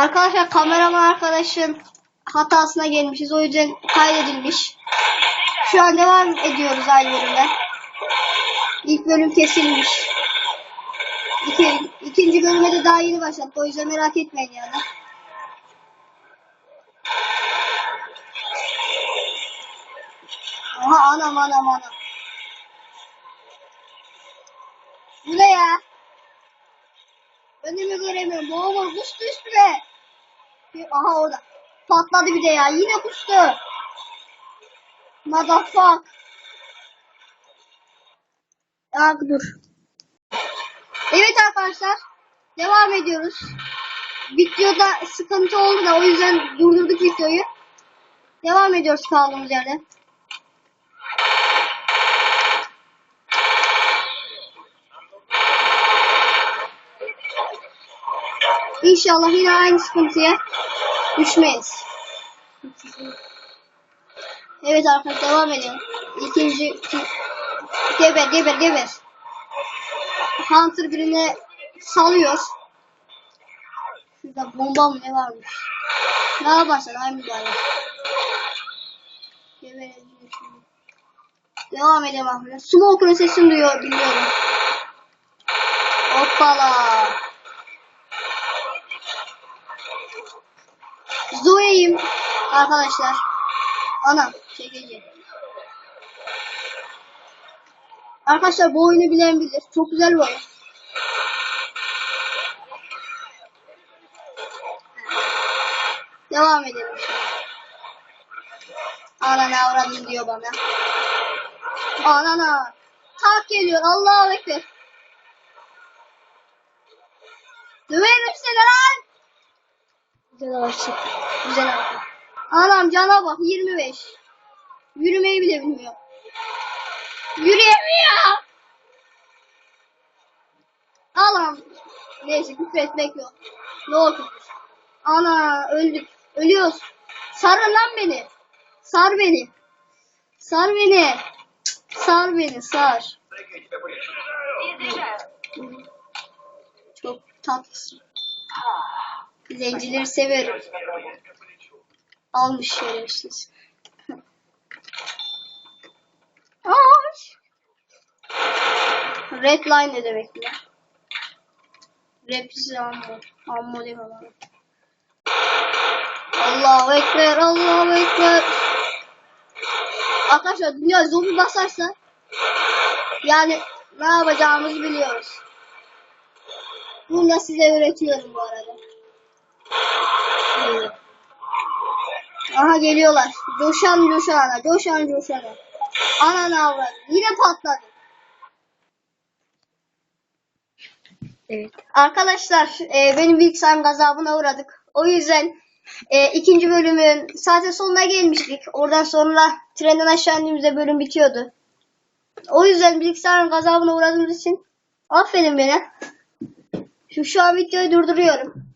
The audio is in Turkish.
Arkadaşlar kameraman arkadaşın hatasına gelmişiz. O yüzden kaydedilmiş. Şu an devam ediyoruz aynı bölümden. İlk bölüm kesilmiş. İki, ikinci bölüme de daha yeni başladık. O yüzden merak etmeyin yani. Aha anam anam anam. Bu ne ya? Önümü göremiyorum. Boğma kustu üstüme. Aha orada. Patladı bir de ya. Yine kustu. Motherfuck. Ya dur. Evet arkadaşlar. Devam ediyoruz. Videoda sıkıntı oldu da o yüzden durdurduk videoyu. Devam ediyoruz kaldığımız yerden. İnşallah yine aynı sıkıntıya düşmeyiz. Evet arkadaşlar devam edelim. İkinci geber geber geber. Hunter birine salıyor. Şurada bomba mı ne varmış? Ne yaparsan ay mübarek. Geberelim. Devam edelim arkadaşlar. Smoke'un sesini duyuyor biliyorum. Hoppala. Zoe'yim arkadaşlar. Ana çekici. Arkadaşlar bu oyunu bilen bilir. Çok güzel bir oyun. Devam edelim şimdi. Ana avradın diyor bana. Anana. Tak geliyor. Allahu Ekber. Döverim seni lan. Güzel açtık. Güzel açtık. Anam cana bak 25. Yürümeyi bile bilmiyor. Yürüyemiyor. Allah'ım. Neyse küfür etmek yok. Yok. Ana öldük. Ölüyoruz. Sarın lan beni. Sar beni. Sar beni. Sar beni sar. Çok tatlısın. Zencileri severim. Almış şerefsiz. Ay. Red line ne demek ya? Rapsiz ammo. Ammo değil mi? Allahu Ekber, Allahu Ekber. Arkadaşlar dünya zombi basarsa yani ne yapacağımızı biliyoruz. Bunu da size öğretiyorum bu arada. Aha geliyorlar. Coşan coşana, coşan coşana. Ananı avradı. Yine patladı. Evet. Arkadaşlar e, benim bilgisayarım gazabına uğradık. O yüzden e, ikinci bölümün zaten sonuna gelmiştik. Oradan sonra trenden aşağı indiğimizde bölüm bitiyordu. O yüzden bilgisayarın gazabına uğradığımız için affedin beni. Şu, şu an videoyu durduruyorum.